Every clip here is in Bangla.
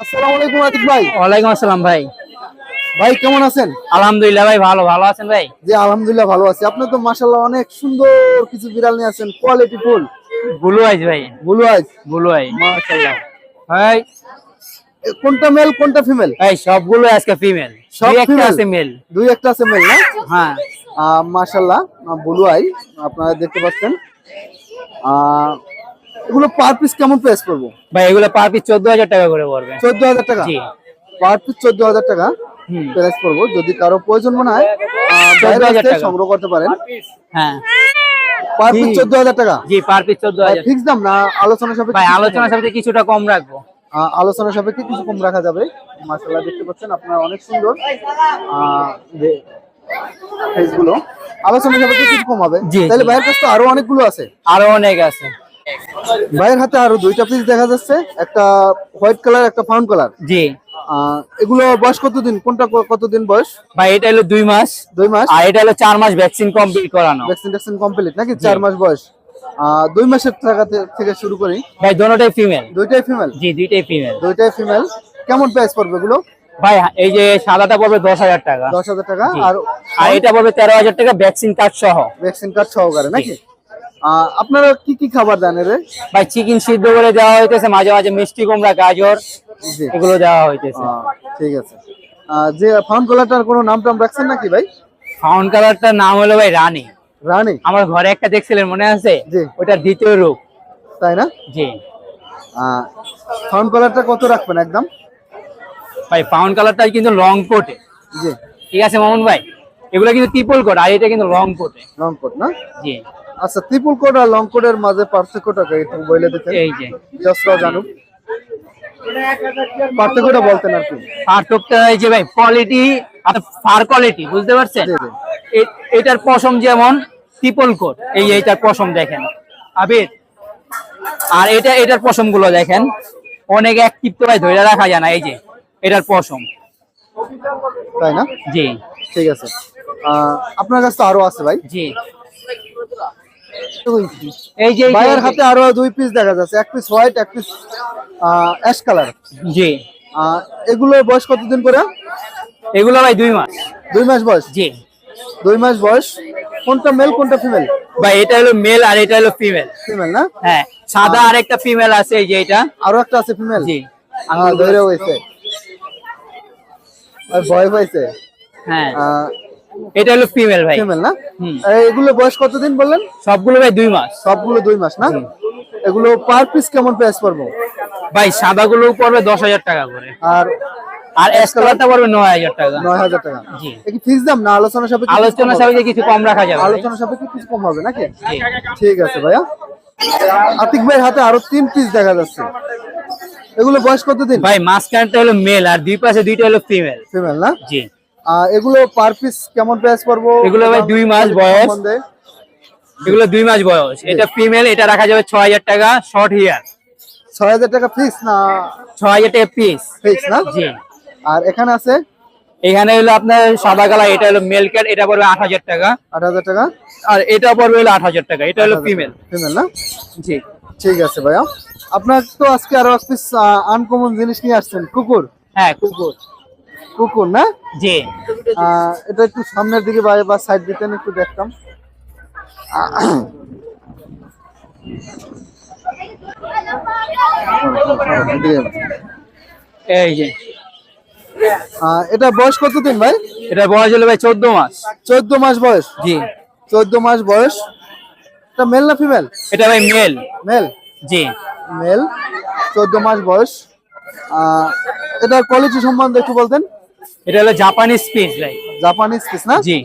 আসসালামু আলাইকুম আতিক ভাই। ওয়ালাইকুম আসসালাম ভাই। ভাই কেমন আছেন? আলহামদুলিল্লাহ ভাই ভালো ভালো আছেন ভাই? জি আলহামদুলিল্লাহ ভালো আছি। আপনি তো মাশাআল্লাহ অনেক সুন্দর কিছু বিড়াল নিয়ে আছেন কোয়ালিটি ফুল। ব্লু আইজ ভাই। ব্লু আইজ ব্লু মাশাআল্লাহ। ভাই। কোনটা মেল কোনটা ফিমেল এই সবগুলো আজকে ফিমেল সব একটা আছে মেল দুই একটা আছে মেল না? হ্যাঁ। আহ, মাশাআল্লাহ ব্লু আই আপনারা দেখতে পাচ্ছেন। আহ, এগুলো পার পিস কেমন প্রাইস করব ভাই এগুলো পার পিস চোদ্দ হাজার টাকা করে পড়বে। চোদ্দ হাজার টাকা? জি। পার পিস চোদ্দ হাজার টাকা হুম। প্রাইস করব যদি কারও প্রয়োজন মনে হয় 14,000। সংগ্রহ করতে পারেন। হ্যাঁ। Per piece. চোদ্দ হাজার টাকা? জি পার পিস চোদ্দ হাজার ফিক্স দাম না? আলোচনা সাপেক্ষে ভাই কিছু আলোচনা কম? সাথে কিছুটা কম রাখব। আলোচনা সাপেক্ষে কিছু কম রাখা যাবে। মাশাআল্লাহ দেখতে পাচ্ছেন আপনারা অনেক সুন্দর ফেসগুলো। আলোচনা সাপেক্ষে কিছু কম হবে। তাহলে। ভাইয়ের কাছে তো আরও অনেকগুলো আছে। আরও অনেক আছে। ভাইয়ের হাতে আরও দুইটা পিস দেখা যাচ্ছে একটা হোয়াইট কালার একটা ফাউন্ড কালার জি। এগুলো বয়স কতদিন? কোনটা কতদিন বয়স? ভাই এটা হলো দুই মাস। দুই মাস? আর এটা হলো চার মাস ভ্যাকসিন কমপ্লিট করানো। ভ্যাকসিন ট্যাকসিন কমপ্লিট নাকি চার মাস বয়স? দুই মাসের টাকা থেকে শুরু করি। ভাই দোনোটাই ফিমেল দুইটাই ফিমেল জি দুইটাই ফিমেল দুইটাই ফিমেল কেমন প্রাইস পড়বে এগুলো? ভাই এই যে সাদাটা পড়বে দশ হাজার টাকা। দশ হাজার টাকা। আর এটা পড়বে তেরো হাজার টাকা ভ্যাকসিন কার্ড সহ। ভ্যাকসিন কার্ড সহকারে নাকি? আপনারা কি কি খাবার দেন রে ভাই চিকেন সিদ্ধ করে দেওয়া হইতেছে মাঝে মাঝে মিষ্টি কুমড়া গাজর এগুলো দেওয়া হইতেছে। ঠিক আছে। যে ফাউন্ড কালারটার কোনো নাম টাম রাখছেন নাকি ভাই? ফাউন্ড কালারটার নাম হলো ভাই রানী। রানী? আমার ঘরে একটা দেখছিলেন মনে আছে। ওটা দ্বিতীয় রূপ। তাই না? জি। ফাউন্ড কালারটা কত রাখবেন একদম? ভাই ফাউন্ড কালারটা কিন্তু লং কোটে। জি। ঠিক আছে মামুন ভাই? এগুলো কিন্তু ট্রিপল কোট আর এটা কিন্তু লং কোটে। লং কোট না? জি। আচ্ছা ত্রিপুল কোট আর লং কোটের মাঝে পার্থক্যটা কি একটু বলে দিতেন? এই যে। জসরাও জানুক। পার্থক্যটা বলতেন আর কি। পার্থক্যটা এই যে ভাই কোয়ালিটি আর ফার কোয়ালিটি বুঝতে পারছেন। এটার পশম যেমন ট্রিপল কোট এই এইটার পশম দেখেন। আবির আর এটা এটার পশমগুলো দেখেন। অনেক অ্যাক্টিভ তো ভাই ধরে রাখা যায় না এই যে এটার পশম। তাই না? জি। ঠিক আছে। আপনার কাছে তো আরও আছে ভাই। জি। এই যে ভাইয়ের হাতে আরও দুই পিস দেখা যাচ্ছে। এক পিস হোয়াইট এক পিস অ্যাশ কালার জি। এগুলো বয়স কতদিন করে? এগুলো ভাই দুই মাস। দুই মাস বয়স? জি। দুই মাস বয়স। কোনটা মেল কোনটা ফিমেল ভাই এটা হলো মেল আর এটা হলো ফিমেল ফিমেল না? হ্যাঁ সাদা আর একটা ফিমেল আছে এই যে এটা। আরও একটা আছে ফিমেল জি। ধরে হয়েছে। আর ভয় পাইছে? হ্যাঁ। এটা হলো ফিমেল ভাই। ফিমেল না? এগুলো বয়স কতদিন বললেন? সবগুলো ভাই দুই মাস। সবগুলো দুই মাস না? এগুলো পার পিস কেমন প্রাইস পড়ব? ভাই সাদা গুলো পড়বে দশ হাজার টাকা করে। আর আর এসকালারটা পড়বে নয় হাজার টাকা। নয় হাজার টাকা। জি। কি ফিক্স দাম না? আলোচনা সাপেক্ষে আলোচনা সাপেক্ষে কিছু কম রাখা যাবে। আলোচনা সাপেক্ষে কিছু কম হবে নাকি? ঠিক আছে ভাইয়া। আতিক হাতে আরও তিন পিস দেখা যাচ্ছে। এগুলো বয়স কতদিন? ভাই মাঝখানটা হলো মেল আর দুই পাশে দুইটা হলো ফিমেল ফিমেল না? জি। এগুলো পার পিস কেমন প্রাইস পড়ব? এগুলো ভাই দুই মাস বয়স। এগুলো দুই মাস বয়স। এটা ফিমেল এটা রাখা যাবে ছ হাজার টাকা শর্ট হেয়ার ছয় হাজার টাকা ফিক্স না ছ হাজার টাকা পিস ফিক্স না? জি। আর এখানে আছে? এখানে হলো আপনার সাদা কালার এটা হলো মেল ক্যাট এটা পড়বে আট হাজার টাকা। আট হাজার টাকা? আর এটা পড়বে হলো আট হাজার টাকা এটা হলো ফিমেল ফিমেল না? জি। ঠিক আছে ভাইয়া। আপনার তো আজকে আরও এক পিস আনকমন জিনিস নিয়ে আসছেন কুকুর। হ্যাঁ কুকুর। কুকুর না? জি। আহ, এটা একটু সামনের দিকে বা বা সাইড দিতেন একটু দেখতাম। এই যে। এটা বয়স কতদিন ভাই? এটা বয়স হলো ভাই চোদ্দ মাস। চোদ্দ মাস বয়স? জি। চোদ্দ মাস বয়স। এটা মেল না ফিমেল এটা ভাই মেল মেল জি। মেল চোদ্দ মাস বয়স। আহ, এটার কোয়ালিটি সম্বন্ধে একটু বলতেন। এটা হলো জাপানিজ পিস ভাই জাপানিজ পিস না? জি।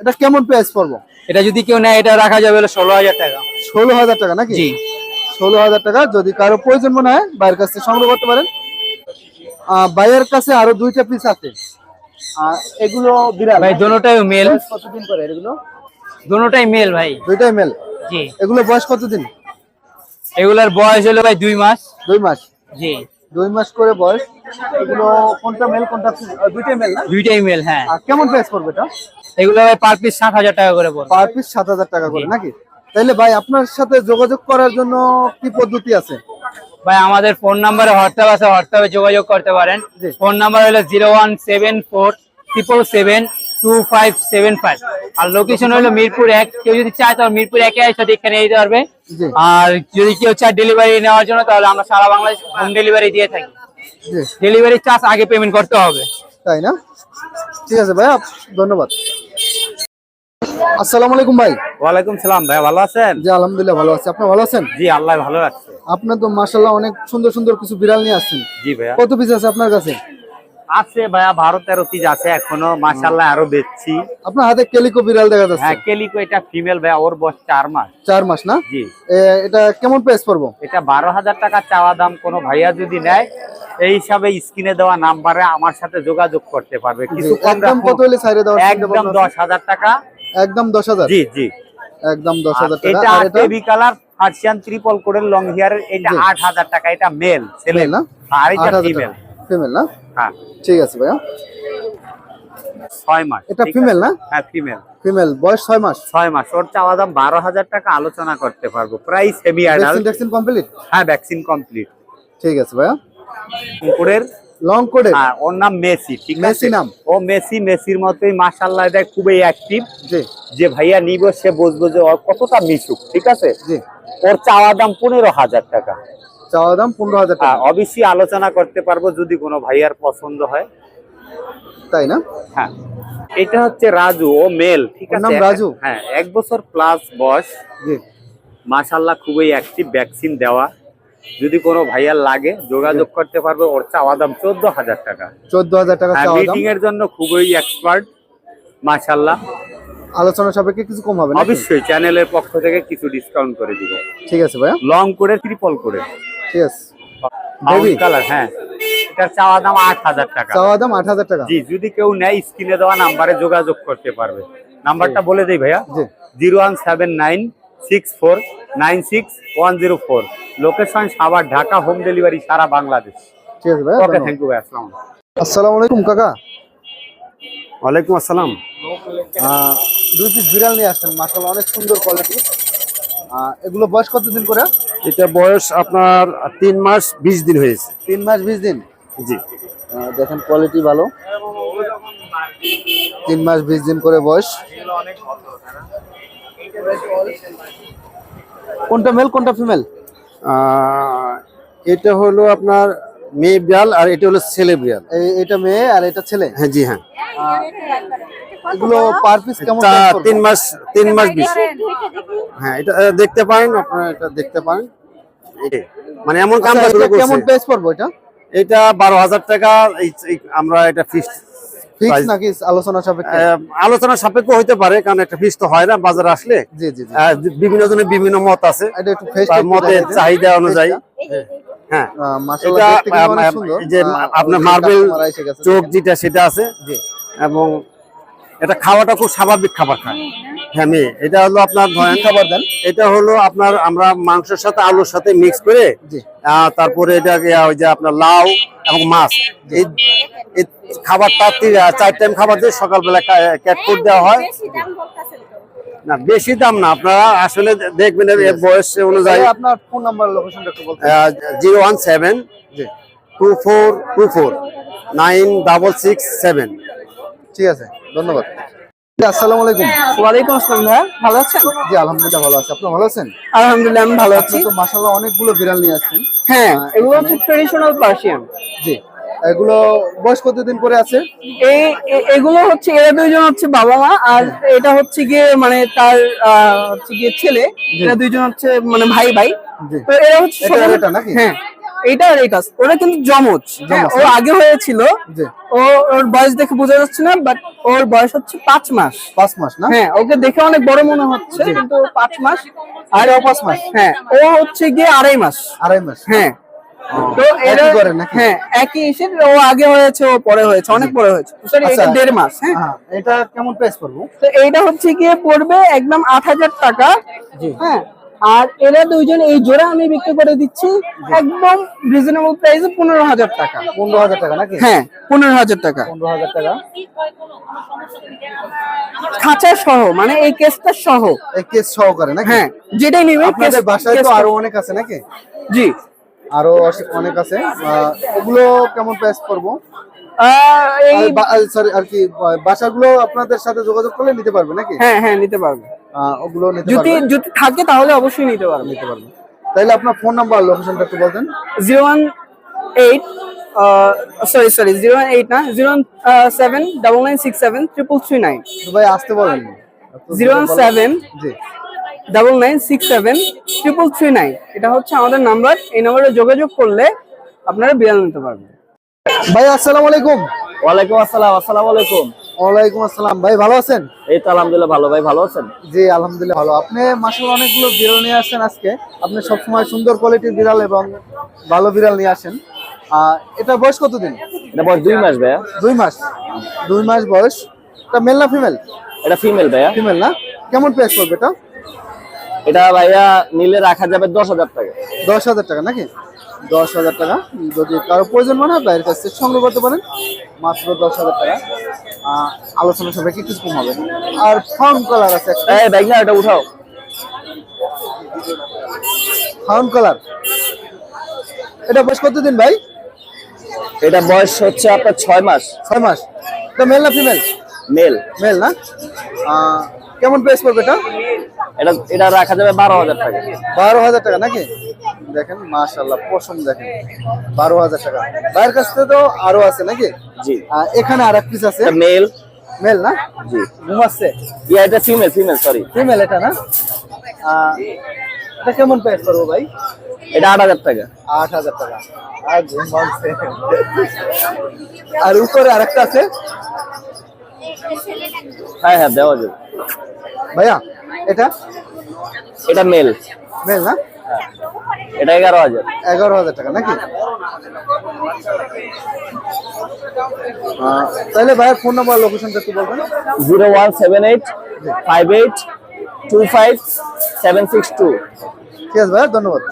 এটা কেমন প্রাইস পড়ব? এটা যদি কেউ নেয় এটা রাখা যাবে হলো ষোলো হাজার টাকা। ষোলো হাজার টাকা নাকি? জি। ষোলো হাজার টাকা যদি কারও প্রয়োজন মনে হয় বাইরের কাছ থেকে সংগ্রহ করতে পারেন। বাইরের কাছে আরও দুইটা পিস আছে। এগুলো বিড়াল। ভাই দোনোটাই মেল কতদিন করে এগুলো? দোনোটাই মেল ভাই। দুইটাই মেল জি। এগুলো বয়স কতদিন? এগুলার বয়স হলো ভাই দুই মাস। দুই মাস। জি। দুই মাস করে বয়স এগুলো কোনটা মেল কোনটা দুইটাই মেল না? দুইটাই মেল হ্যাঁ। কেমন প্রাইস পড়বে এটা? এগুলো পার পিস সাত হাজার টাকা করে পড়বে। পার পিস সাত হাজার টাকা করে নাকি? তাইলে ভাই আপনার সাথে যোগাযোগ করার জন্য কি পদ্ধতি আছে? ভাই আমাদের ফোন নাম্বারে হোয়াটসঅ্যাপ আছে হোয়াটসঅ্যাপে যোগাযোগ করতে পারেন। ফোন নাম্বার হলো zero one seven four triple seven two five seven five আর লোকেশন হলো মিরপুর এক। কেউ যদি চায় তাহলে মিরপুর একে এসে এখানে নিতে পারবে। আর যদি কেউ চায় ডেলিভারি নেওয়ার জন্য তাহলে আমরা সারা বাংলাদেশ হোম ডেলিভারি দিয়ে থাকি। ডেলিভারি চার্জ আগে পেমেন্ট করতে হবে। তাই না? ঠিক আছে ভাই ধন্যবাদ। আসসালামু আলাইকুম ভাই। ওয়ালাইকুম সালাম ভাই ভালো আছেন? জি আলহামদুলিল্লাহ ভালো আছি। আপনি ভালো আছেন? জি আল্লাহ ভালো রাখছে আপনি তো মাশাল্লাহ অনেক সুন্দর সুন্দর কিছু বিড়াল নিয়ে আসছেন। জি ভাইয়া। কত পিস আছে আপনার কাছে? আছে ভাইয়া বারো তেরো পিস আছে এখনও মাসাল্লাহ আরও বেচছি। আপনার হাতে কেলিকো বিড়াল দেখা যাচ্ছে। হ্যাঁ কেলিকো এটা ফিমেল ভাইয়া ওর বয়স চার মাস। চার মাস না? জি। এটা কেমন প্রাইস পড়ব? এটা বারো হাজার টাকা চাওয়া দাম কোনো ভাইয়া যদি নেয় এই হিসাবে স্ক্রিনে দেওয়া নাম্বারে আমার সাথে যোগাযোগ করতে পারবে। কিছু একদম কত হলে দেওয়ার চিন্তা একদম? দশ হাজার টাকা। একদম দশ হাজার? জি জি। একদম দশ হাজার টাকা। এটা টেবি কালার পার্সিয়ান ত্রিপল কোডের লং হেয়ারের এটা। আট হাজার টাকা এটা মেল ছেলে। না? আর এটা ফিমেল ফিমেল না? হ্যাঁ। ঠিক আছে ভাইয়া। ছয় মাস এটা আছে? না? হ্যাঁ ফিমেল ফিমেল বয়স ছয় মাস? ছয় মাস ওর চাওয়া দাম বারো হাজার টাকা আলোচনা করতে পারব প্রাইস ভ্যাকসিন অ্যাডাল্ট ট্যাকসিন কমপ্লিট হ্যাঁ ভ্যাকসিন কমপ্লিট ঠিক আছে ভাইয়া। কুকুরের? লং কোডে হ্যাঁ ওর নাম মেসি ঠিক আছে? মেসি নাম? ও মেসি মেসির মতোই মাশাল্লাহ এটা খুবই অ্যাক্টিভ জি। যে ভাইয়া নিব সে বুঝব যে ওর কতটা মিশুক ঠিক আছে? জি। ওর চাওয়া দাম পনেরো হাজার টাকা। চাওয়া দাম পনেরো হাজার হ্যাঁ, টাকা অবশ্যই আলোচনা করতে পারব যদি কোনো ভাইয়ার পছন্দ হয়। তাই না? হ্যাঁ। এটা হচ্ছে রাজু ও মেল ঠিক আছে? নাম রাজু? হ্যাঁ এক বছর প্লাস বয়স। মাশাল্লাহ খুবই অ্যাক্টিভ ভ্যাকসিন দেওয়া। যদি কোনো ভাইয়ার লাগে যোগাযোগ করতে পারবে ওর চাওয়া দাম চোদ্দ হাজার টাকা। চোদ্দ হাজার টাকা চাওয়া মিটিং এর জন্য খুবই এক্সপার্ট মাশাল্লাহ আলোচনা সাপেক্ষে কিছু কম হবে না অবশ্যই চ্যানেলের পক্ষ থেকে কিছু ডিসকাউন্ট করে দিব। ঠিক আছে ভাইয়া। লং করে ট্রিপল করে। ঠিক আছে Baby? কালার হ্যাঁ। এটার চাওয়া দাম আট হাজার টাকা। চাওয়া দাম আট হাজার টাকা। জি যদি কেউ নেয় স্ক্রিনে দেওয়া নাম্বারে যোগাযোগ করতে পারবে। নাম্বারটা বলে দেই ভাইয়া। জি। Zero one seven nine six four nine six one zero four. Location Savar Dhaka home delivery সারা বাংলাদেশ। ঠিক আছে ভাইয়া ওকে। থ্যাংক ইউ ভাই আসসালাম আসসালামু আলাইকুম কাকা। ওয়ালাইকুম আসসালাম। আহ, দুই পিস বিড়াল নিয়ে আসছেন মাসাল্লাহ অনেক সুন্দর কোয়ালিটি এগুলো বয়স কতদিন করে? এটা বয়স আপনার তিন মাস বিশ দিন হয়েছে। তিন মাস বিশ দিন? জি। দেখেন কোয়ালিটি ভালো। তিন মাস বিশ দিন করে বয়স। কোনটা মেল কোনটা ফিমেল এটা হলো আপনার মেয়ে বিড়াল আর এটা হলো ছেলে বিড়াল। এটা মেয়ে আর এটা ছেলে? হ্যাঁ জি হ্যাঁ। এগুলো পার পিস কেমন? তিন মাস তিন মাস বিশ। হ্যাঁ এটা দেখতে পারেন আপনারা এটা দেখতে পারেন। মানে এমন কাম আচ্ছা, শুরু এটা কেমন করছে। প্রাইস পড়ব এটা? এটা বারো হাজার টাকা আমরা এটা ফিক্সড ফিক্স নাকি আলোচনা সাপেক্ষে? আলোচনা সাপেক্ষ হইতে পারে কারণ একটা ফিক্স তো হয় না বাজারে আসলে। জি জি জি। বিভিন্ন জনের বিভিন্ন মত আছে। এটা একটু মতের চাহিদা অনুযায়ী। হ্যাঁ। এটা সুন্দর। যে আপনার মার্বেল। চোখ যেটা সেটা আছে। জি। এবং এটা খাওয়াটা খুব স্বাভাবিক খাবার খায়। হ্যাঁ মেয়ে এটা হলো আপনার ধরেন খাবার দেন? এটা হলো আপনার আমরা মাংসের সাথে আলুর সাথে মিক্স করে তারপরে এটা ওই যে আপনার লাউ এবং মাছ এই খাবারটা চার টাইম খাবার দিয়ে সকালবেলা ক্যাট ফুড দেওয়া হয়। না বেশি দাম না আপনারা আসলে দেখবেন এর বয়স অনুযায়ী। আপনার ফোন নাম্বার লোকেশনটা একটু বলতে zero one seven two four two four nine double six seven. ঠিক আছে ধন্যবাদ। আসসালামু আলাইকুম। ওয়ালাইকুম আসসালাম ভালো আছেন? জি আলহামদুলিল্লাহ ভালো আছি। আপনি ভালো আছেন? আলহামদুলিল্লাহ আমি ভালো আপনি তো মাশাআল্লাহ অনেকগুলো বিড়াল নিয়ে আসছেন। হ্যাঁ এগুলো হচ্ছে ট্রেডিশনাল পার্সিয়ান জি এগুলো বয়স কতদিন করে আছে? এই এগুলো হচ্ছে এরা দুইজন হচ্ছে বাবা মা আর এটা হচ্ছে গিয়ে মানে তার হচ্ছে গিয়ে ছেলে। এরা দুইজন হচ্ছে মানে ভাই ভাই তো এরা হচ্ছে এটা নাকি? হ্যাঁ এটা আর এটা ওরা কিন্তু জমজ হ্যাঁ, ও আগে হয়েছিল। ও ওর বয়স দেখে বোঝা যাচ্ছে না বাট ওর বয়স হচ্ছে পাঁচ মাস। পাঁচ মাস না? হ্যাঁ ওকে দেখে অনেক বড় মনে হচ্ছে কিন্তু পাঁচ মাস। আর ও পাঁচ মাস? হ্যাঁ ও হচ্ছে গিয়ে আড়াই মাস। আড়াই মাস। হ্যাঁ। তো এরা হ্যাঁ একই এসে ও আগে হয়েছে ও পরে হয়েছে অনেক পরে হয়েছে। সরি আচ্ছা। এটা দেড় মাস হ্যাঁ। হ্যাঁ এটা কেমন প্রাইস পড়ব? তো এইটা হচ্ছে গিয়ে পড়বে একদম আট হাজার টাকা। হ্যাঁ আর এরা দুইজন এই জোড়া আমি বিক্রি করে দিচ্ছি একদম রিজনেবল প্রাইসে পনেরো হাজার টাকা। পনেরো হাজার টাকা নাকি? হ্যাঁ পনেরো হাজার টাকা। পনেরো হাজার টাকা। খাঁচা সহ মানে এই কেসটা সহ। এই কেস সহকারে নাকি? হ্যাঁ যেটাই নিবে আপনাদের বাসায় তো আরও অনেক আছে নাকি? জি। আরও অনেক আছে। ওগুলো কেমন প্রাইস এই সরি আর কি বাসাগুলো আপনাদের সাথে যোগাযোগ করলে নিতে পারবে নাকি? হ্যাঁ হ্যাঁ নিতে পারবে। ওগুলো নিতে যদি যদি থাকে তাহলে অবশ্যই নিতে পারবে। নিতে পারবে। তাইলে আপনার ফোন নাম্বার লোকেশনটা একটু বলতেন। Zero one eight sorry sorry zero one eight না zero one seven double nine six seven triple three nine. ভাই আসতে বলেন। জিরো ওয়ান সেভেন জি। Double nine six seven triple three nine. এটা হচ্ছে আমাদের নাম্বার। এই নাম্বারে যোগাযোগ করলে আপনারা বিড়াল নিতে পারবেন। ভাই আসসালামু আলাইকুম। ওয়ালাইকুম আসসালাম আসসালামু আলাইকুম। ওয়ালাইকুম আসসালাম। ভাই ভালো আছেন? এই তো আলহামদুলিল্লাহ ভালো। ভাই ভালো আছেন? জি আলহামদুলিল্লাহ ভালো। আপনি মাসাল অনেকগুলো বিড়াল নিয়ে আসছেন আজকে। আপনি সবসময় সুন্দর কোয়ালিটির বিড়াল এবং ভালো বিড়াল নিয়ে আসেন। এটা বয়স কতদিন? এটা বয়স দুই মাস ভাইয়া। দুই মাস। দুই মাস বয়স। এটা মেল না ফিমেল এটা ফিমেল ভাইয়া। ফিমেল না? কেমন প্রাইস পড়বে এটা? এটা ভাইয়া নিলে রাখা যাবে দশ হাজার টাকা। দশ হাজার টাকা নাকি? দশ হাজার টাকা। যদি কারও প্রয়োজন মনে হয় বাইরের কাছ থেকে সংগ্রহ করতে পারেন মাত্র দশ হাজার টাকা। আলোচনা সাপেক্ষে কিছু কম হবে। আর ফাউন্ড কালার আছে ব্যাগ না এটা উঠাও। Fawn colour. এটা বয়স কতদিন ভাই? এটা বয়স হচ্ছে আপনার ছয় মাস। ছয় মাস। এটা মেল না ফিমেল মেল মেল না? কেমন প্রাইস পড়বে এটা? এটা এটা রাখা যাবে বারো হাজার টাকা। বারো হাজার টাকা নাকি? দেখেন মাশাল্লাহ পশম দেখেন। বারো হাজার টাকা। ভাইয়ের কাছ থেকে তো আরও আছে নাকি? জি। এখানে আর এক পিস আছে মেল মেল না? জি। ঘুমাচ্ছে ইয়া এটা ফিমেল ফিমেল সরি ফিমেল এটা না? এটা কেমন প্রাইস করব ভাই? এটা আট হাজার টাকা। আট হাজার টাকা। আর ঘুমাচ্ছে আর উপরে আরেকটা আছে? হ্যাঁ হ্যাঁ দেওয়া যাবে। ভাইয়া এটা? এটা মেল। মেল না? এটা এগারো হাজার। এগারো হাজার টাকা নাকি? তাহলে ভাইয়ের ফোন নাম্বার লোকেশনটা একটু বলবেন। Zero one seven eight five eight two five seven six two. ঠিক আছে ভাইয়া ধন্যবাদ।